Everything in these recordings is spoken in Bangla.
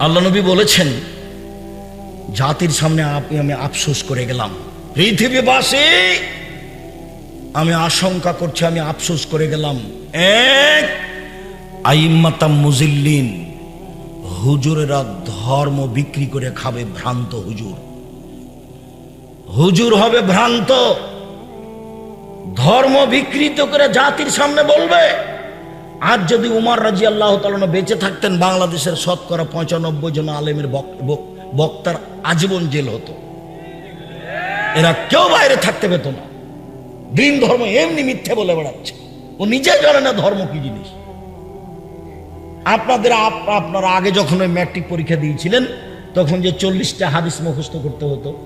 আল্লাহ নবী বলেছেন, জাতির সামনে আমি আফসোস করে গেলাম। পৃথিবীবাসী, আমি আশঙ্কা করছি, আমি আফসোস করে গেলাম। এক, আইম্মাতাম মুজিল্লিন, হুজুরেরা ধর্ম বিক্রি করে খাবে ভ্রান্ত হুজুর। হুজুর হবে ভ্রান্ত। ধর্ম বিকৃত করে জাতির সামনে বলবে। আজ যদি উমার রাজি আল্লাহ তালন বেঁচে থাকতেন, বাংলাদেশের শতকরা পঁচানব্বই জন আলেমের বক- বক- বক্তার আজীবন জেল হতো। এরা কেউ বাইরে থাকতে পেত না। দিন ধর্ম এমনি মিথ্যে বলে বেড়াচ্ছে। ও নিজে জানে না ধর্ম কি জিনিস। আপনাদের আপ- আপনারা আগে যখন ওই ম্যাট্রিক পরীক্ষা দিয়েছিলেন, তখন যে চল্লিশটা হাদিস মুখস্থ করতে হতো,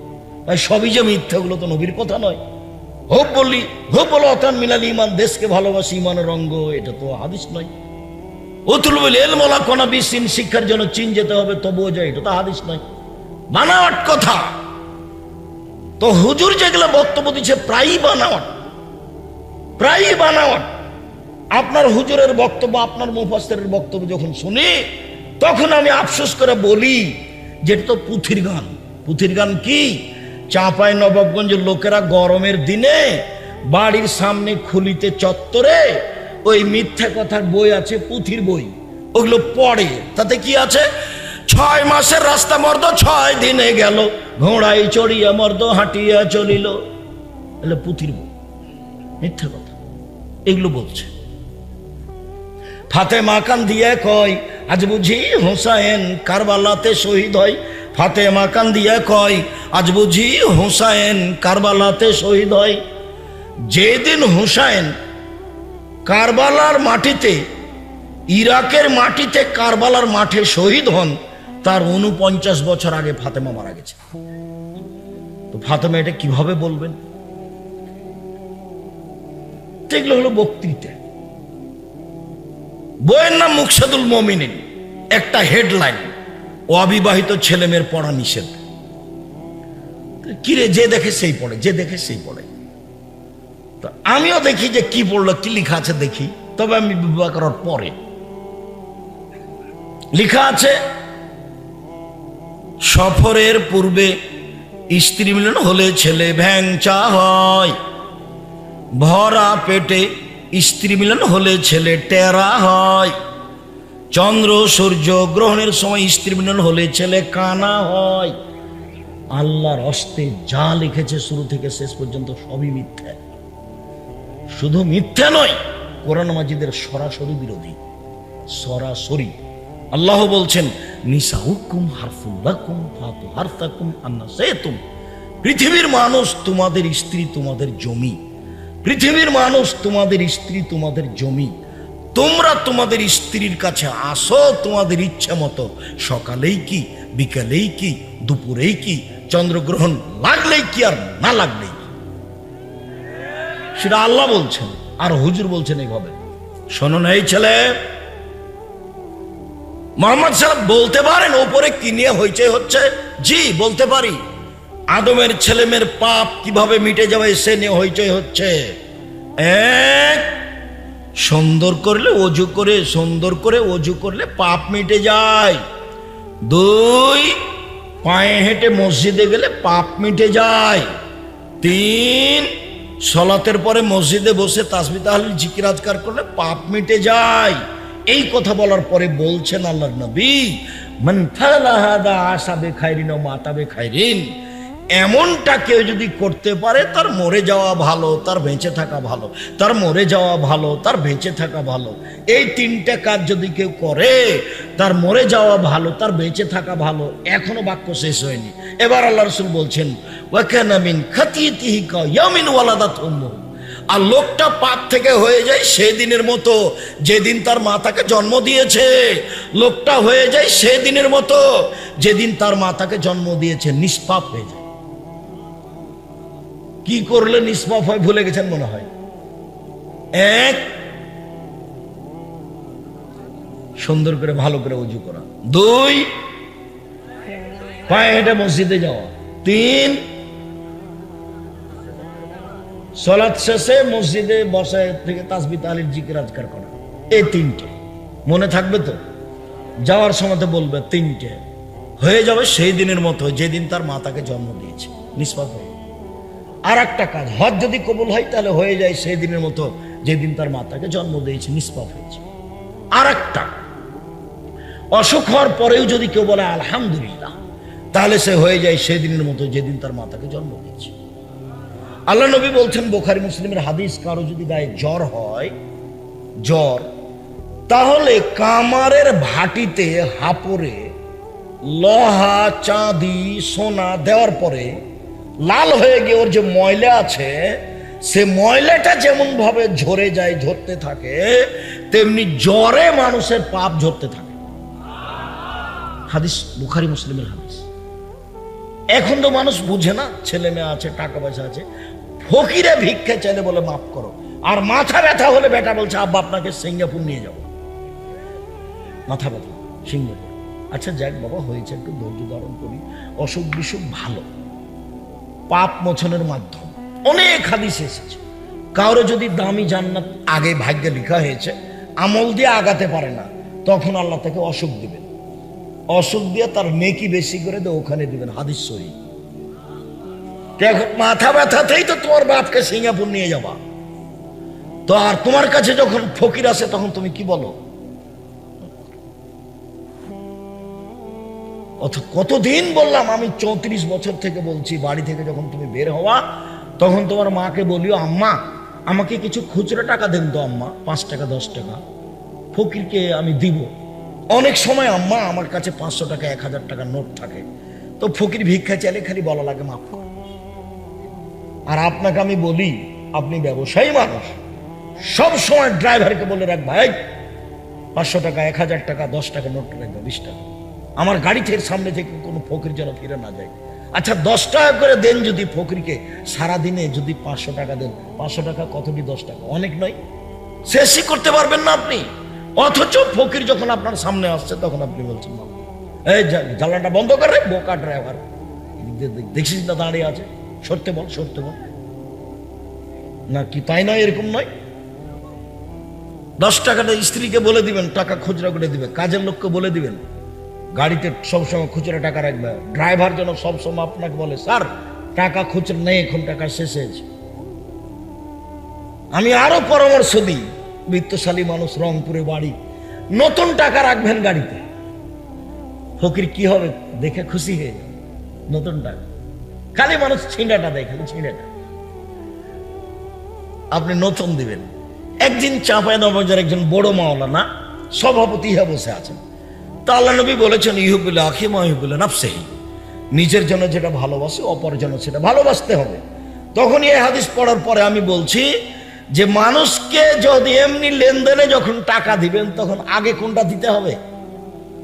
তাই সবই যে মিথ্যে ওগুলো তো নবীর কথা নয়। হোক বলো, অতান মিলালি ইমান, দেশকে ভালোবাসি, ইমানের রঙ্গ এটা তো হাদিস নয়। অতুল বলে এলমলা শিক্ষার জন্য চীন যেতে হবে, তবুও যায়, এটা তো হাদিস নয়। বানাওয়াট কথা। তো হুজুর যেগুলো বক্তব্য দিচ্ছে, প্রায়ই বানাওয়াট। প্রায়ই বানাওয়াট। আপনার হুজুরের বক্তব্য, আপনার মুফাস্সেরের বক্তব্য যখন শুনি, তখন আমি আফসোস করে বলি, যেটা তো পুথির গান। পুথির গান কি? চাঁপাই নবাবগঞ্জের লোকেরা গরমের দিনে বাড়ির সামনে খুলিতে চত্বরে ওই মিথ্যা কথার বই আছে, পুথির বই। ওগুলো পড়ে। তাতে কি আছে? ছয় মাসের রাস্তা মর্দ, ছয় দিনে গেল। ঘোড়ায় চড়িয়া মর্দ, হাঁটিয়া চলিল। পুথির বই। মিথ্যা কথা। এগুলো বলছে। ফাতে মাকান দিয়ে কয়, আজ বুঝি হোসাইন কারবালাতে শহীদ হয়। ফাতে মাকান দিয়ে কয়, আজ বুঝি হোসাইন কারবালাতে শহীদ হয়। যেদিন হুসাইন কারবালার মাটিতে, ইরাকের মাটিতে কারবালার মাঠে শহীদ হন, তার উনপঞ্চাশ বছর আগে ফাতেমা মারা গেছে। তো ফাতেমা এটা কীভাবে বলবেন? এগুলো হলো বক্তৃতা। বইয়ের নাম মুকসাদুল মমিনিন, একটা হেডলাইন। অবিবাহিত ছেলে মেয়ের পড়া নিষেধ। কিরে, যে দেখে সেই পড়ে, যে দেখে সেই পড়ে। তো আমিও দেখি যে কি পড়ল, কি লেখা আছে দেখি, তবে আমি বিবাহ করার পরে। লেখা আছে, সফরের পূর্বে স্ত্রী মিলন হলে ছেলে ভ্যাংচা হয়। ভরা পেটে স্ত্রী মিলন হলে ছেলে টেরা হয়। চন্দ্র, সূর্য গ্রহণের সময় স্ত্রী মিলন হলে ছেলে কানা হয়। আল্লাহর অস্তে যা লিখেছে শুরু থেকে শেষ পর্যন্ত সবই মিথ্যা। শুধু মিথ্যা নয়, কোরআন মাজিদের সরাসরি বিরোধী। সরাসরি। আল্লাহ বলছেন, নিসাউকুম হারফুল্লাকুম ফাতু হারতাকুম আন্না সেতুম। পৃথিবীর মানুষ তোমাদের স্ত্রী তোমাদের জমি। পৃথিবীর মানুষ তোমাদের স্ত্রী তোমাদের জমি। তোমরা তোমাদের স্ত্রীর কাছে আসো, তোমাদের ইচ্ছা মতো। সকালেই কি, বিকালেই কি, দুপুরেই কি, চন্দ্রগ্রহণ লাগলেই কি আর না লাগলেই কি? সেটা আল্লাহ বলছেন, আর হুজুর বলছেন এইভাবে। শোনো না এই ছেলে, মোহাম্মদ সাহেব বলতে পারেন, ওপরে কি নিয়ে হইচই হচ্ছে? জি, বলতে পারি। আদমের ছেলেমেয়ের পাপ কীভাবে মিটে যাবে সে নিয়ে হইচই হচ্ছে। এক সুন্দর করলে অজু করে, সুন্দর করে অজু করলে পাপ মিটে যায়। দুই, পায়ে হেঁটে মসজিদে গেলে পাপ মিটে যায়। তিন, সলাতের পরে মসজিদে বসে তাসবি তাহলে জিকিরাজকার করলে পাপ মিটে যায়। এই কথা বলার পরে বলছেন আল্লাহ নবী, মান ফাআলা হাদা আসাবে খাইরিন ও মাতাবে খাইরিন। এমনটা কেউ যদি করতে পারে, তার মরে যাওয়া ভালো, তার বেঁচে থাকা ভালো, তার মরে যাওয়া ভালো, তার বেঁচে থাকা ভালো। এই তিনটা কাজ যদি কেউ করে, তার মরে যাওয়া ভালো, তার বেঁচে থাকা ভালো, এখনও বাক্য শেষ হয়নি। এবার আল্লাহ রসুল বলছেন ওয়াকানামিন খাতিতিহি কা ইয়ামিন আর লোকটা পাপ থেকে হয়ে যায় সেদিনের মতো, যেদিন তার মাতাকে জন্ম দিয়েছে। লোকটা হয়ে যায় সেদিনের মতো, যেদিন তার মাতাকে জন্ম দিয়েছে, নিষ্পাপ হয়ে যায়। কি করলে নিষ্পাপ হয় ভুলে গেছেন মনে হয়? এক, সুন্দর করে ভালো করে উজু করা। দুই, পায়ে হেঁটে মসজিদে যাওয়া। তিন, সলাৎ শেষে মসজিদে বসে থেকে তাসবি তালির জিকির আজকার করা। এই তিনটে। মনে থাকবে তো? যাওয়ার সময় বলবে তিনটে। হয়ে যাবে সেই দিনের মতো, যেদিন তার মা তাকে জন্ম দিয়েছে। নিষ্পাপ হয়ে। আর একটা কাজ, হজ যদি কবুল হয় তাহলে হয়ে যায় সেই দিনের মতো যেদিন তার মা তাকে জন্ম দিয়েছে, নিষ্পাপ হয়েছে। আর একটা অসুখ হওয়ার পরেও যদি কেউ বলে আলহামদুলিল্লাহ, তাহলে সে হয়ে যায় সেই দিনের মতো যেদিন তার মাতাকে জন্ম দিয়েছে। আল্লাহ নবী বলছেন, বোখারি মুসলিমের হাদিস, কারও যদি গায়ে জ্বর হয়, জ্বর, তাহলে কামারের ভাটিতে হাপরে লোহা, চাঁদি, সোনা দেওয়ার পরে লাল হয়ে গিয়ে ওর যে ময়লা আছে, সে ময়লাটা যেমন ভাবে ঝরে যায়, ঝরতে থাকে, তেমনি জ্বরে মানুষের পাপ ঝরতে থাকে। হাদিস, বুখারি, মুসলিমের হাদিস। এখন তো মানুষ বুঝে না, ছেলে মেয়ে আছে, টাকা পয়সা আছে। ফকিরে ভিক্ষা চাইলে বলে, মাফ করো। আর মাথা ব্যথা হলে বেটা বলছে, আব্বা, আপনাকে সিঙ্গাপুর নিয়ে যাব। মাথা ব্যথা, সিঙ্গাপুর। আচ্ছা যাক বাবা, হয়েছে, একটু ধৈর্য ধারণ করি। অসুখ বিসুখ ভালো। পাপ মোচনের মাধ্যম। অনেক হাদিস এসেছে। কারও যদি দামি জান্নাত আগে ভাগ্যে লেখা হয়েছে, আমল দিয়ে আগাতে পারে না, তখন আল্লাহ তাকে অসুখ দিবেন। অসুখ দিয়ে তার নেকি বেশি করে দিয়ে ওখানে দিবেন, হাদিস সহি। দেখো, মাথা ব্যথাতেই তো তোমার বাপকে সিঙ্গাপুর নিয়ে যাবা তো আর তোমার কাছে যখন ফকির আসে, তখন তুমি কি বলো? অথ কতদিন বললাম, আমি চৌত্রিশ বছর থেকে বলছি, বাড়ি থেকে যখন তুমি বের হওয়া, তখন তোমার মাকে বলিও, আম্মা, আমাকে কিছু খুচরো টাকা দেন তো আম্মা, পাঁচ টাকা, দশ টাকা, ফকিরকে আমি দিব। অনেক সময় আম্মা, আমার কাছে পাঁচশো টাকা, এক হাজার টাকা নোট থাকে। তো ফকির ভিক্ষা চাইলে খালি বলা লাগে, মাফ আর আপনাকে আমি বলি, আপনি ব্যবসায়ী মানুষ। সব সময় ড্রাইভারকে বলে রাখ, ভাই, পাঁচশো টাকা, এক হাজার টাকা, দশ টাকা নোট রাখবে বিশ টাকা। আমার গাড়ি থেকে সামনে থেকে কোনো ফকির যেন ফিরে না যায়। আচ্ছা দশ টাকা করে দেন যদি ফকিরকে। সারাদিনে যদি পাঁচশো টাকা দেন। পাঁচশো টাকা কতটি দশ টাকা? অনেক নয়। শেষই করতে পারবেন না আপনি। অথচ ফকির যখন আপনার সামনে আসছে, তখন আপনি বলছেন এই জা- জ্বালানটা বন্ধ করে বোকা ড্রাইভার দেখছিস না দাঁড়িয়ে আছে। সরতে বল সরতে বল। না কি তাই নয়, এরকম নয়। দশ টাকাটা স্ত্রীকে বলে দিবেন, টাকা খুচরা করে দিবে কাজের লোককে বলে দিবেন। গাড়িতে সবসময় খুচরা টাকা রাখবে। ড্রাইভার যেন সবসময় আপনাকে বলে, স্যার, টাকা খুচরা নেই, এখন টাকা শেষ হয়েছে। আমি আরও পরামর্শ দিই, বৃত্তশালী মানুষ, রংপুরে বাড়ি, নতুন টাকা রাখবেন গাড়িতে। ফকির, কি হবে? দেখে খুশি হয়ে যাবে নতুন টাকা। খালি মানুষ ছিঁড়াটা দেয় খালি ছিঁড়াটা। আপনি নতুন দিবেন। একদিন চাঁপায় নবাজার একজন বড় মাওলানা সভাপতি হয়ে বসে আছেন। তা বলেছেন ইহুবুল্লাহ আখিমা ইহুবুল্লাহ নাফসেহি। নিজের জন্য যেটা ভালোবাসে, অপর জন্য সেটা ভালোবাসতে হবে। তখনই এই হাদিস পড়ার পরে আমি বলছি যে, মানুষকে যদি এমনি লেনদেনে যখন টাকা দিবেন, তখন আগে কোনটা দিতে হবে?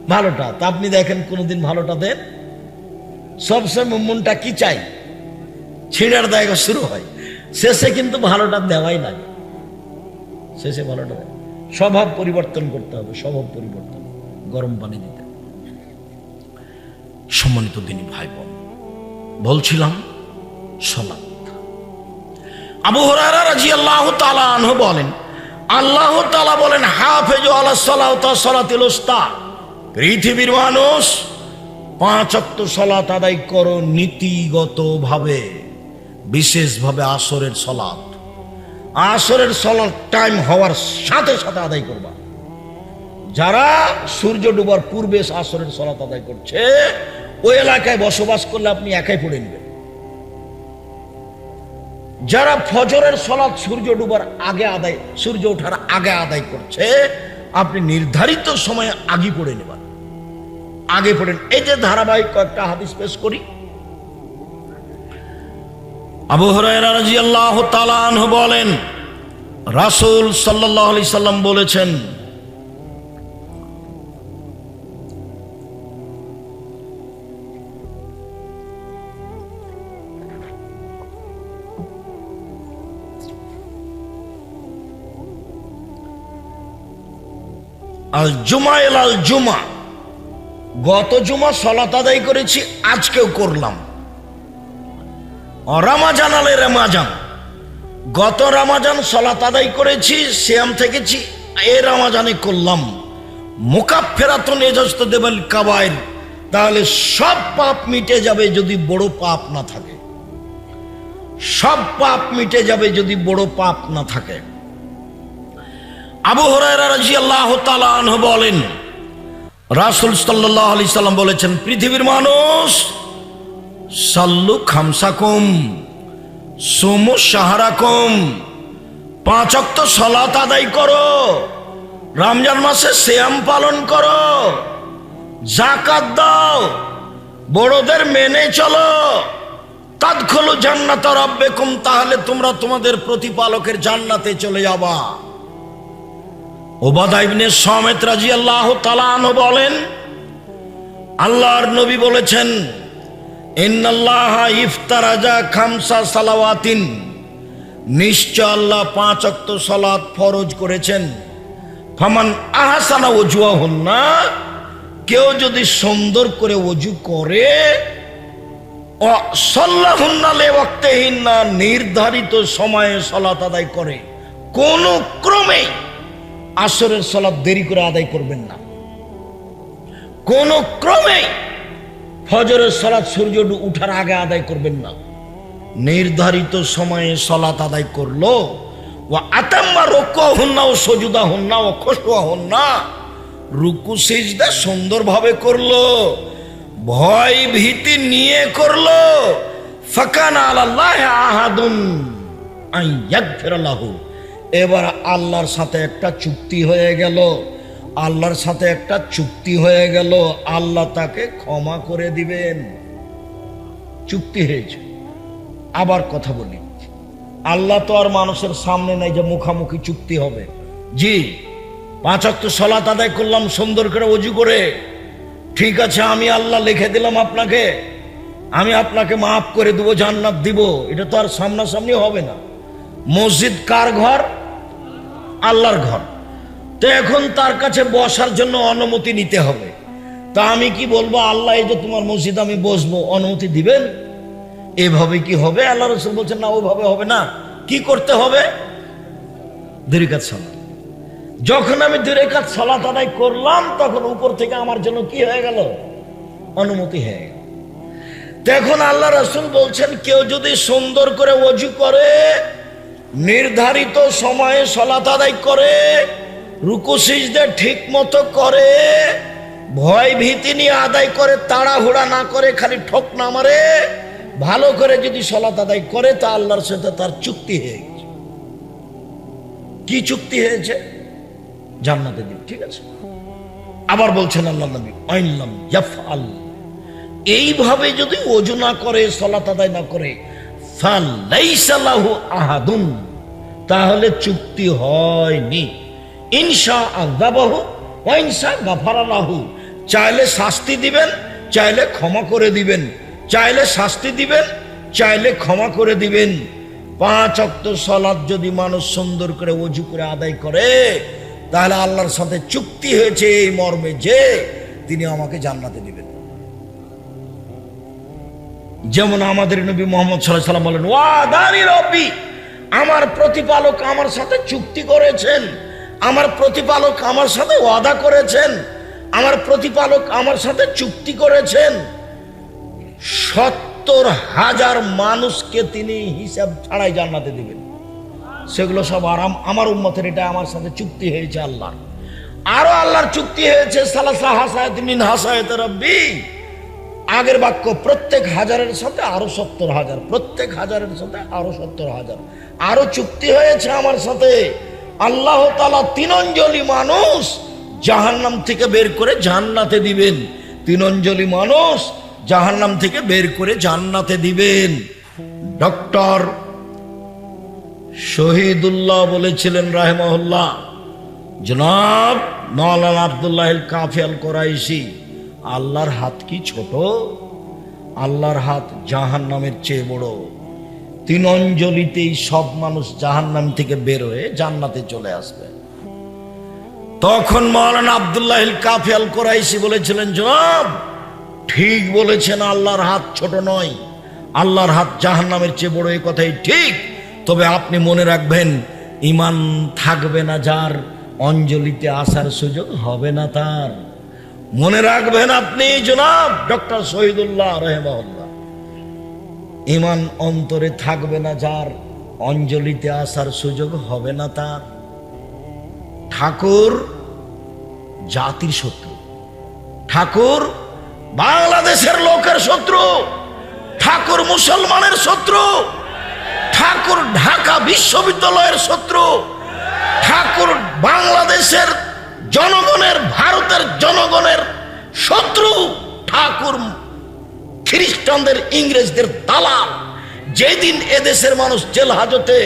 ভালোটা। তা আপনি দেখেন কোনোদিন ভালোটা দেন? সবসময় মনটা কি চাই? ছিঁড়ার জায়গা শুরু হয়। শেষে কিন্তু ভালোটা দেওয়াই লাগে। শেষে ভালোটা স্বভাব পরিবর্তন করতে হবে, স্বভাব পরিবর্তন। গরম পানি দিতে। সম্মানিত দিনী ভাই বোন বলছিলাম সলাৎ। আবু হরারা রাজি আল্লাহ তালা আনহু বলেন, আল্লাহ তালা বলেন, হাফেজ আল্লাহ সালাহ সলাতিল পৃথিবীর মানুষ পাঁচ অক্ত সলাত আদায় করো নীতিগতভাবে, বিশেষভাবে আসরের সলাত আসরের সলাত টাইম হওয়ার সাথে সাথে আদায় করবা। যারা সূর্য ডুবার পূর্বে আসরের সলাত আদায় করছে, ওই এলাকায় বসবাস করলে আপনি একাই পড়ে নেবেন। যারা ফজরের সলাৎ সূর্য ডুবার আগে আদায়, সূর্য ওঠার আগে আদায় করছে, আপনি নির্ধারিত সময়ে আগে পড়ে নেবেন। আগে পড়েন এই যে ধারাবাহিক কয়েকটা হাদিস পেশ করি। আবু রাদিয়াল্লাহু তাআলা বলেন, রাসূল আলাইহি সাল্লাম বলেছেন আল জুমা এল আল জুমা। গত জুমা সলাত আদায় করেছি, আজকেও করলাম। রামাজান আলে রামাজান। গত রামাজান সলাত আদায় করেছি শ্যাম থেকেছি, এ রামাজানে করলাম। মোকাফেরাত নেজস্ত দেবেন কাবাইর। তাহলে সব পাপ মিটে যাবে যদি বড় পাপ না থাকে। সব পাপ মিটে যাবে যদি বড় পাপ না থাকে। আবু হরাইরা রাদিয়াল্লাহু তাআলা আনহু বলেন, রাসূল সাল্লাল্লাহু আলাইহি সাল্লাম বলেছেন, পৃথিবীর মানুষ, সাল্লু খামসাকুম, সোমু সাহারাকুম পাঁচ অক্ত সলাত আদায় করো, রমজান মাসে শ্যাম পালন করো জাকাত দাও, বড়দের মেনে চলো, তাদখলু জান্নাত রব্বেকুম, তাহলে তোমরা তোমাদের প্রতিপালকের জান্নাতে চলে যাবা। ওবাদা সমেত রাদিয়াল্লাহু তাআলা আনহু বলেন, আল্লাহর নবী বলেছেন সালাওয়াতিন। নিশ্চয় আল্লাহ পাঁচ অক্ত সালাত ফরজ করেছেন। ফামান আহসানা ওজুয়া হন না, কেউ যদি সুন্দর করে অজু করে নির্ধারিত সময়ে সলাত আদায় করে। কোন ক্রমে আসরের সলাত দেরি করে আদায় করবেন না। কোন ক্রমে ফজরের সলাৎ সূর্য উঠার আগে আদায় করবেন না। নির্ধারিত সময়ে সলাৎ আদায় করল। ও আতাম্মা রোক হন না ও সজুদা হন না ও খসুয়া হন না রুকু, সিজদা সুন্দরভাবে করল। ভয়, ভীতি নিয়ে করল। ফাকান আল্লাহ আহাদুন আইয়াগফিরাল্লাহু এবার আল্লাহর সাথে একটা চুক্তি হয়ে গেল। আল্লাহর সাথে একটা চুক্তি হয়ে গেল। আল্লাহ তাকে ক্ষমা করে দিবেন। চুক্তি হয়েছে। আবার কথা বলি। আল্লাহ তো আর মানুষের সামনে নাই যে মুখামুখি চুক্তি হবে। জি, পাঁচ অক্ট সলাত আদায় করলাম, সুন্দর করে অজু করে। ঠিক আছে, আমি আল্লাহ লিখে দিলাম আপনাকে। আমি আপনাকে মাফ করে দেবো, জান্নাত দিব। এটা তো আর সামনাসামনি হবে না। মসজিদ কার ঘর? আল্লাহর ঘর। তো এখন তার কাছে বসার জন্য অনুমতি নিতে হবে। তা আমি কি বলব? আল্লাহ এই যে তোমার মসজিদ আমি বসবো, অনুমতি দিবেন? এভাবে কি হবে? আল্লাহ রসুল বলছেন, না, ওভাবে হবে না। কি করতে হবে? দেরিকাত সালাত। যখন আমি দেরিকাত সালাত আদায় করলাম, তখন উপর থেকে আমার জন্য কি হয়ে গেল? অনুমতি হয়ে গেল। তো এখন আল্লাহ রসুল বলছেন, কেউ যদি সুন্দর করে অজু করে নির্ধারিত সময়ে সলাত আদায় করে, রুকু ঠিক মতো করে, ভয় ভীতি নিয়ে আদায় করে, তাড়াহুড়া না করে, খালি ঠক না মারে, ভালো করে যদি সলাত আদায় করে, তা আল্লাহর সাথে তার চুক্তি হয়ে গেছে। কি চুক্তি হয়েছে? জান্নাতে দিন ঠিক আছে? আবার বলছেন আল্লাহ নবী আইনলাম এইভাবে যদি ওজু না করে সলাত আদায় না করে আহাদুন। তাহলে চুক্তি হয়নি। ইনশা আদাবাহু ওয়াইনসা গাফারালাহু। চাইলে শাস্তি দিবেন, চাইলে ক্ষমা করে দিবেন। চাইলে শাস্তি দিবেন, চাইলে ক্ষমা করে দিবেন। পাঁচ অক্ত সলাদ যদি মানুষ সুন্দর করে অজু করে আদায় করে, তাহলে আল্লাহর সাথে চুক্তি হয়েছে এই মর্মে যে, তিনি আমাকে জান্নাতে দিবেন। যেমন আমাদের নবী মোহাম্মদ সাল্লাহ সাল্লাম বলেন ওয়াদানি রব্বি, আমার প্রতিপালক আমার সাথে চুক্তি করেছেন, আমার প্রতিপালক আমার সাথে ওয়াদা করেছেন, আমার প্রতিপালক আমার সাথে চুক্তি করেছেন। সত্তর হাজার মানুষকে তিনি হিসাব ছাড়াই জান্নাতে দিবেন। সেগুলো সব আরাম, আমার উম্মতের এটা আমার সাথে চুক্তি হয়েছে আল্লাহ আরও আল্লাহর চুক্তি হয়েছে, সালাসা হাসায়ত মিন হাসায়ত রব্বি। আগের বাক্য প্রত্যেক হাজারের সাথে আরও সত্তর হাজার, প্রত্যেক হাজারের সাথে আরও সত্তর হাজার। আরও চুক্তি হয়েছে আমার সাথে। আল্লাহ তালা তিনঞ্জলি মানুষ জাহান্নাম থেকে বের করে জান্নাতে দিবেন। তিনঞ্জলি মানুষ জাহান্নাম থেকে বের করে জান্নাতে দিবেন। ডক্টর শহীদুল্লাহ বলেছিলেন রাহেমহল্লা জনাব মৌলানা আবদুল্লাহ কাফিয়াল করাইশি আল্লাহর হাত কি ছোট? আল্লাহর হাত জাহান নামের চেয়ে বড়। তিন অঞ্জলিতেই সব মানুষ জাহান নাম থেকে বের হয়ে জান্নাতে চলে আসবে। তখন মৌলানা আবদুল্লাহ কাফিয়াল কোরাইশি বলেছিলেন, জনাব, ঠিক বলেছেন, আল্লাহর হাত ছোট নয়। আল্লাহর হাত জাহান নামের চেয়ে বড় এই কথাই ঠিক। তবে আপনি মনে রাখবেন ইমান থাকবে না যার, অঞ্জলিতে আসার সুযোগ হবে না তার। মনে রাখবেন আপনি, জনাব, ডক্টর শহীদুল্লাহ রহেমাউল্লাহ ইমান অন্তরে থাকবে না যার, অঞ্জলিতে আসার সুযোগ হবে না তার। ঠাকুর জাতির শত্রু। ঠাকুর বাংলাদেশের লোকের শত্রু। ঠাকুর মুসলমানের শত্রু। ঠাকুর ঢাকা বিশ্ববিদ্যালয়ের শত্রু। ঠাকুর বাংলাদেশের জনগণের, ভারতের জনগণের শত্রু ঠাকুর খ্রিস্টানদের, ইংরেজদের দালাল। যেদিন এদেশের মানুষ জেল হাজতে,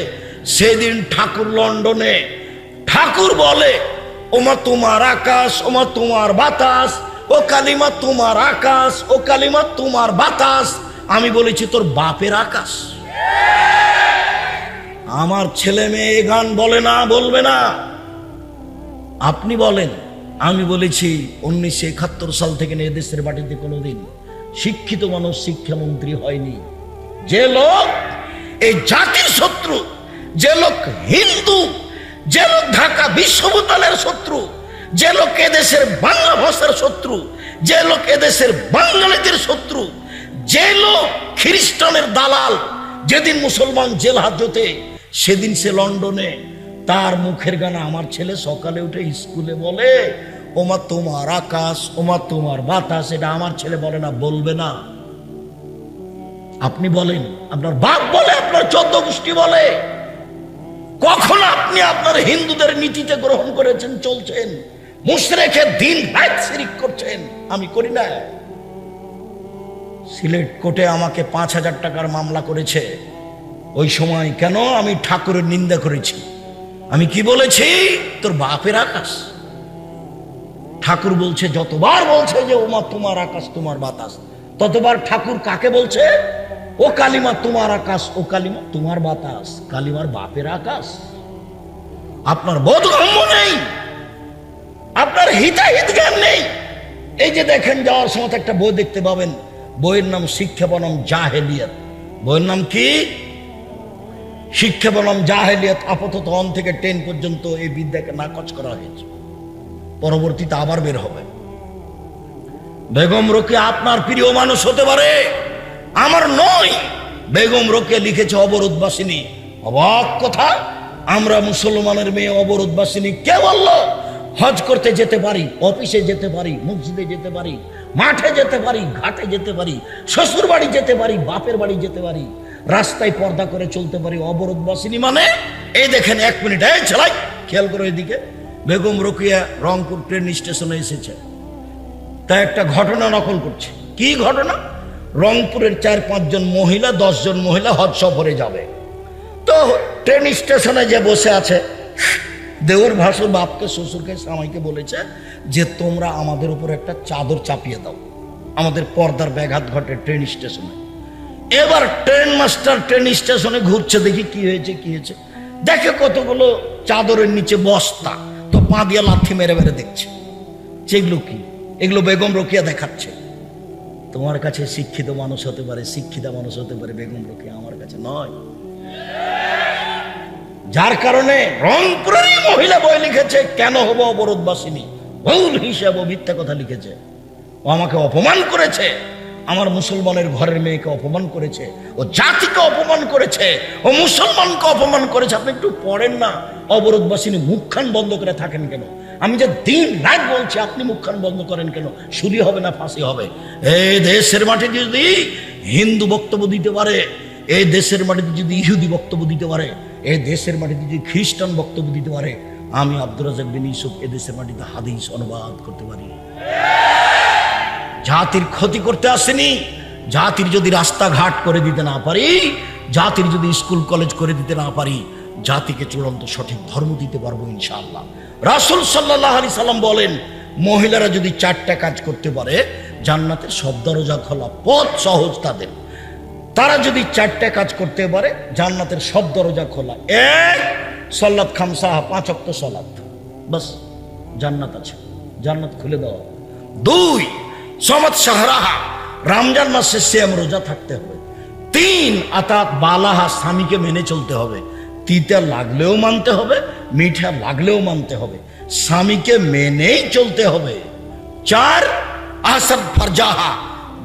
সেদিন ঠাকুর লন্ডনে। ঠাকুর বলে, ওমা তোমার আকাশ, ওমা তোমার বাতাস, ও কালিমা তোমার আকাশ, ও কালিমা তোমার বাতাস। আমি বলেছি, তোর বাপের আকাশ। আমার ছেলে মেয়ে গান বলে না, বলবে না। আপনি বলেন, আমি বলেছি উনিশশো একাত্তর সাল থেকে নিয়ে দেশের বাটিতে কোনোদিন। শিক্ষিত মানুষ শিক্ষামন্ত্রী হয়নি। যে লোক এই জাতির শত্রু, যে লোক হিন্দু, যে লোক ঢাকা বিশ্ববিদ্যালয়ের শত্রু, যে লোক এদেশের বাংলা ভাষার শত্রু, যে লোক এদেশের বাঙালিদের শত্রু, যে লোক খ্রিস্টানের দালাল, যেদিন মুসলমান জেল হাজতে, সেদিন সে লন্ডনে তার মুখের গানা আমার ছেলে সকালে উঠে স্কুলে বলে, ওমা তোমার আকাশ, ওমা তোমার বাতাস। এটা আমার ছেলে বলে না, বলবে না। আপনি বলেন, আপনার বাপ বলে, আপনার চোদ্দ গোষ্ঠী বলে। কখন আপনি আপনার হিন্দুদের নীতিতে গ্রহণ করেছেন, চলছেন মুশরেখে দিন শিরিক করছেন, আমি করি না। সিলেট কোর্টে আমাকে পাঁচ হাজার টাকার মামলা করেছে। ওই সময় কেন আমি ঠাকুরের নিন্দা করেছি? আমি কি বলেছি? তোর বাপের আকাশ। ঠাকুর বলছে, যতবার বলছে যে, ওমা, তোমার আকাশ, তোমার বাতাস। ততবার ঠাকুর কাকে বলছে? ও কালিমা, তোমার আকাশ, ও কালিমা, তোমার বাতাস। কালিমার বাপের আকাশ। আপনার বোধগম্য নেই। আপনার হিতাহিত জ্ঞান নেই। এই যে দেখেন, যাওয়ার সময় একটা বই দেখতে পাবেন। বইয়ের নাম শিক্ষা বনাম জাহেলিয়াত। বইয়ের নাম কি? শিক্ষা বনাম জাহেলিয়াত আপাতত অন থেকে টেন পর্যন্ত এই বিদ্যাকে নাকচ করা হয়েছে। পরবর্তীতে আবার বের হবে। বেগম রোকে আপনার প্রিয় মানুষ হতে পারে? আমার নয়। বেগম রোকে লিখেছে অবরোধবাসিনী। অবাক কথা, আমরা মুসলমানের মেয়ে অবরোধবাসিনী কে বলল হজ করতে যেতে পারি, অফিসে যেতে পারি, মসজিদে যেতে পারি, মাঠে যেতে পারি, ঘাটে যেতে পারি শ্বশুর বাড়ি যেতে পারি, বাপের বাড়ি যেতে পারি। রাস্তায় পর্দা করে চলতে পারি অবরোধবাসিনী মানে এই দেখেন, এক মিনিট, এই ছেলাই খেয়াল করো এদিকে। বেগম রোকিয়া রংপুর ট্রেন স্টেশনে এসেছে। তা একটা ঘটনা নকল করছে। কি ঘটনা? রংপুরের চার, পাঁচজন মহিলা, দশজন মহিলা হজ সফরে যাবে। তো ট্রেন স্টেশনে যে বসে আছে দেওর ভাসুর বাপকে, শ্বশুরকে, স্বামীকে বলেছে যে, তোমরা আমাদের উপর একটা চাদর চাপিয়ে দাও। আমাদের পর্দার ব্যাঘাত ঘটে ট্রেন স্টেশনে। এবার ট্রেন মাস্টার ট্রেন স্টেশনে ঘুরছে, দেখি কি হয়েছে কি হয়েছে। দেখে কতগুলো চাদরের নিচে বস্তা, তো পা দিয়ে লাথি মেরে মেরে দেখছে। যেগুলো কি? এগুলো বেগম রকিয়া দেখাচ্ছে। তোমার কাছে শিক্ষিত মানুষ হতে পারে, শিক্ষিতা মানুষ হতে পারে, বেগম রকিয়া আমার কাছে নয়। যার কারণে রংপুরেরই মহিলা বই লিখেছে, কেন হব অবরোধবাসিনী? ভুল হিসাব মিথ্যা কথা লিখেছে। ও আমাকে অপমান করেছে। আমার মুসলমানের ঘরের মেয়েকে অপমান করেছে, ও জাতিকে অপমান করেছে, ও মুসলমানকে অপমান করেছে। আপনি একটু পড়েন না অবরোধবাসিনী মুখখান বন্ধ করে থাকেন কেন? আমি যে দিন রাত বলছি, আপনি মুখখান বন্ধ করেন কেন? চুরি হবে না, ফাঁসি হবে? এই দেশের মাঠে যদি হিন্দু বক্তব্য দিতে পারে এই দেশের মাটিতে যদি ইহুদি বক্তব্য দিতে পারে এই দেশের মাটিতে যদি খ্রিস্টান বক্তব্য দিতে পারে, আমি আব্দুর রাজাক বিন ইউসুফ এ দেশের মাটিতে হাদিস অনুবাদ করতে পারি। জাতির ক্ষতি করতে আসেনি। জাতির যদি রাস্তাঘাট করে দিতে না পারি, জাতির যদি স্কুল, কলেজ করে দিতে না পারি, জাতিকে চূড়ান্ত সঠিক ধর্ম দিতে পারব ইনশাআল্লাহ। রাসুল সাল্লাহ আলি সাল্লাম বলেন, মহিলারা যদি চারটা কাজ করতে পারে জান্নাতের সব দরজা খোলা পথ সহজ তাদের। তারা যদি চারটা কাজ করতে পারে, জান্নাতের সব দরজা খোলা। এক সল্লাত খামসাহা পাঁচ অক্ত সলাত। বাস, জান্নাত আছে। জান্নাত খুলে দেওয়া দুই সমাজ সাহারাহা। রমজান মাসে শ্যাম রোজা থাকতে হবে। তিন আতাত বালাহা স্বামীকে মেনে চলতে হবে। তিতা লাগলেও মানতে হবে, মিঠা লাগলেও মানতে হবে। স্বামীকে মেনেই চলতে হবে। চার আসাদ ফারজাহা।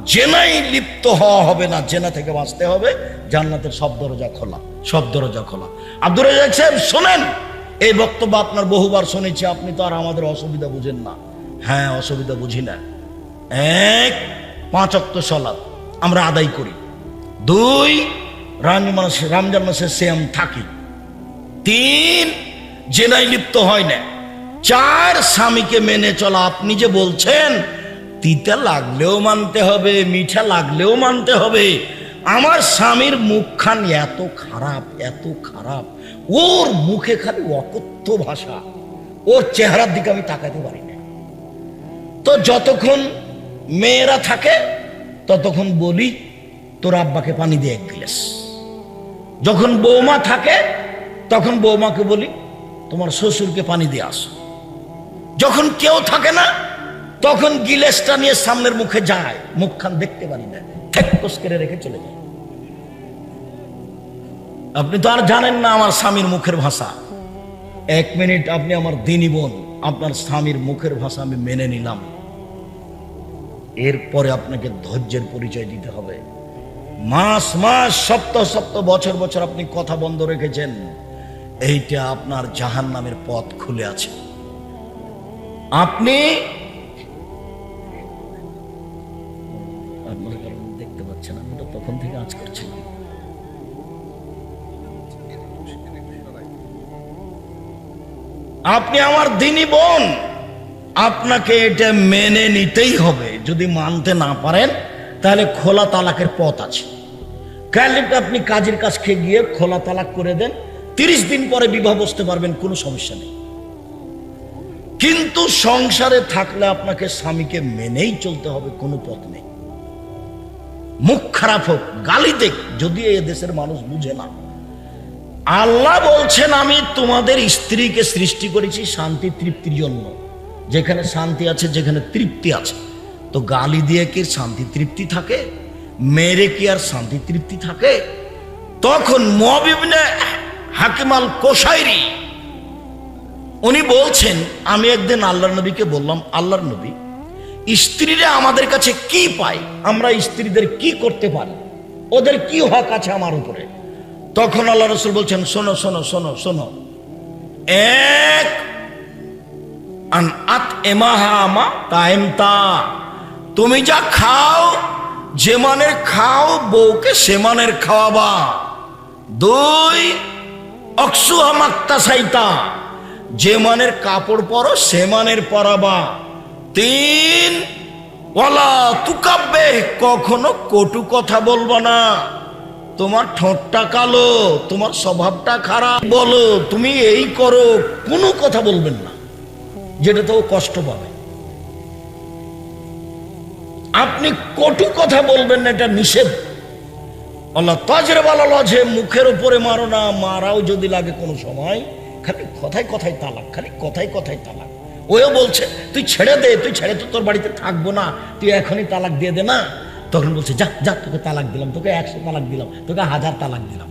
জেনাই লিপ্ত হওয়া হবে না, জেনা থেকে বাঁচতে হবে। জান্নাতের সব দরজা খোলা, সব দরজা খোলা। আব্দুর রাজাক সাহেব, শোনেন, এই বক্তব্য আপনার বহুবার শুনেছি, আপনি তো আর আমাদের অসুবিধা বুঝেন না। হ্যাঁ অসুবিধা বুঝি না। এক, পাঁচ অক্ত সলাৎ আমরা আদায় করি। দুই মাসে রমজান মাসে শ্যাম থাকি। তিন জেনায় লিপ্ত হয় না। চার, স্বামীকে মেনে চলা। আপনি যে বলছেন, তিতা লাগলেও মানতে হবে, মিঠা লাগলেও মানতে হবে। আমার স্বামীর মুখখান এত খারাপ এত খারাপ। ওর মুখে খালি অকথ্য ভাষা। ওর চেহারার দিকে আমি তাকাতে পারি না। তো যতক্ষণ মেয়েরা থাকে, ততক্ষণ বলি, তোর আব্বাকে পানি দিয়ে এক গিলাস। যখন বৌমা থাকে, তখন বৌমাকে বলি, তোমার শ্বশুরকে পানি দিয়ে আসো। যখন কেউ থাকে না, তখন গিলেসটা নিয়ে সামনের মুখে যায়, মুখখান দেখতে পারি না ঠেকস করে রেখে চলে যায়। আপনি তো আর জানেন না আমার স্বামীর মুখের ভাষা। এক মিনিট আপনি আমার দিনী বোন, আপনার স্বামীর মুখের ভাষা আমি মেনে নিলাম। এরপরে আপনাকে ধৈর্যের পরিচয় দিতে হবে। মাস মাস, সপ্তাহ সপ্তাহ, বছর বছর আপনি কথা বন্ধ রেখেছেন। এইটা আপনার জাহান নামের পথ খুলে আছে। আপনি দেখতে পাচ্ছেন আমি তো তখন থেকে আজ করছিলাম। আপনি আমার দিনী বোন, আপনাকে এটা মেনে নিতেই হবে। যদি মানতে না পারেন, তাহলে খোলা তালাকের পথ আছে। কালিপ আপনি কাজের কাজ খেয়ে গিয়ে খোলা তালাক করে দেন, তিরিশ দিন পরে বিবাহ বসতে পারবেন, কোনো সমস্যা নেই। কিন্তু সংসারে থাকলে আপনাকে স্বামীকে মেনেই চলতে হবে, কোনো পথ নেই। মুখ খারাপ হোক, গালি দেখ যদি এ দেশের মানুষ বুঝে না। আল্লাহ বলছেন, আমি তোমাদের স্ত্রীকে সৃষ্টি করেছি শান্তি তৃপ্তির জন্য। যেখানে শান্তি আছে, যেখানে তৃপ্তি আছে। তো গালি দিয়ে কি শান্তি তৃপ্তি থাকে? মেরে কি আর শান্তি তৃপ্তি থাকে? তখন মবিবনে হাকিমাল কোসাইরি উনি বলছেন, আমি একদিন আল্লাহর নবীকে বললাম, আল্লাহর নবী, স্ত্রীরা আমাদের কাছে কি পায়? আমরা স্ত্রীদের কি করতে পারি? ওদের কি হক আছে আমার উপরে? তখন আল্লাহ রসুল বলছেন, শোনো শোনো শোনো শোনো। এক, আন আত এমাহা আমা তাইম তা তুমি যা খাও, যে মানের খাও, বউকে সে মানের খাওয়াবা। দুই অক্সু হামাক্তা সাইতা যে মানের কাপড় পরো, সে মানের পরাবা। তিন ওলা তুকাব্বে, কখনো কটু কথা বলবা না। তোমার ঠোঁটটা কালো, তোমার স্বভাবটা খারাপ, বলো, তুমি এই করো, কোনো কথা বলবেন না যেটা তো কষ্ট পাবে। আপনি কটু কথা বলবেন না, এটা নিষেধ। আল্লাহ তাজরে বালা যে মুখের উপরে মারো না, মারাও যদি লাগে কোনো সময়। খালি কথায় কথায় তালাক, খালি কথায় কথায় তালাক। ওও বলছে, তুই ছেড়ে দে, তুই ছেড়ে তো তোর বাড়িতে থাকব না, তুই এখনই তালাক দিয়ে দে না। তখন বলছে, যা যা, তোকে তালাক দিলাম, তোকে একশো তালাক দিলাম, তোকে হাজার তালাক দিলাম।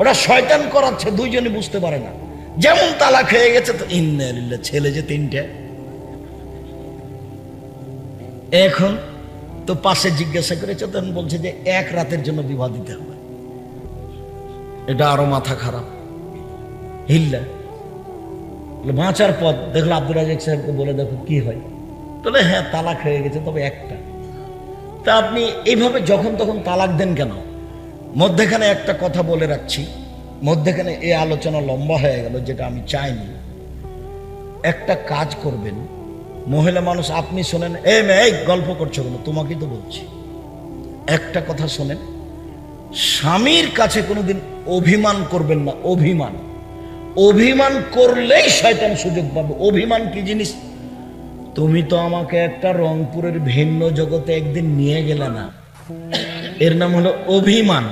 ওরা শয়তান করাচ্ছে দুইজনে বুঝতে পারে না। যেমন তালাক হয়ে গেছে, তো ইন্নালিল্লাহ ছেলে যে তিনটে। এখন তো পাশে জিজ্ঞাসা করেছে, তখন বলছে যে এক রাতের জন্য বিবাহ দিতে হবে। এটা আরও মাথা খারাপ। হিল্লা। বাঁচার পথ। দেখল আব্দুল রাজাক সাহেবকে বলে, দেখো কি হয়? তাহলে হ্যাঁ তালাক হয়ে গেছে, তবে একটা। তা আপনি এইভাবে যখন তখন তালাক দেন কেন? মধ্যেখানে একটা কথা বলে রাখছি। মধ্যেখানে এই আলোচনা লম্বা হয়ে গেল, যেটা আমি চাইনি। একটা কাজ করবেন মহিলা মানুষ, আপনি শোনেন এ মেয়ে গল্প করছ কেন? তোমাকেই তো বলছি। একটা কথা শোনেন, স্বামীর কাছে কোনোদিন অভিমান করবেন না, অভিমান। অভিমান করলেই শয়তান সুযোগ পাবে। অভিমান কি জিনিস? তুমি তো আমাকে একটা রংপুরের ভিন্ন জগতে একদিন নিয়ে গেলে না। এর নাম হলো অভিমান।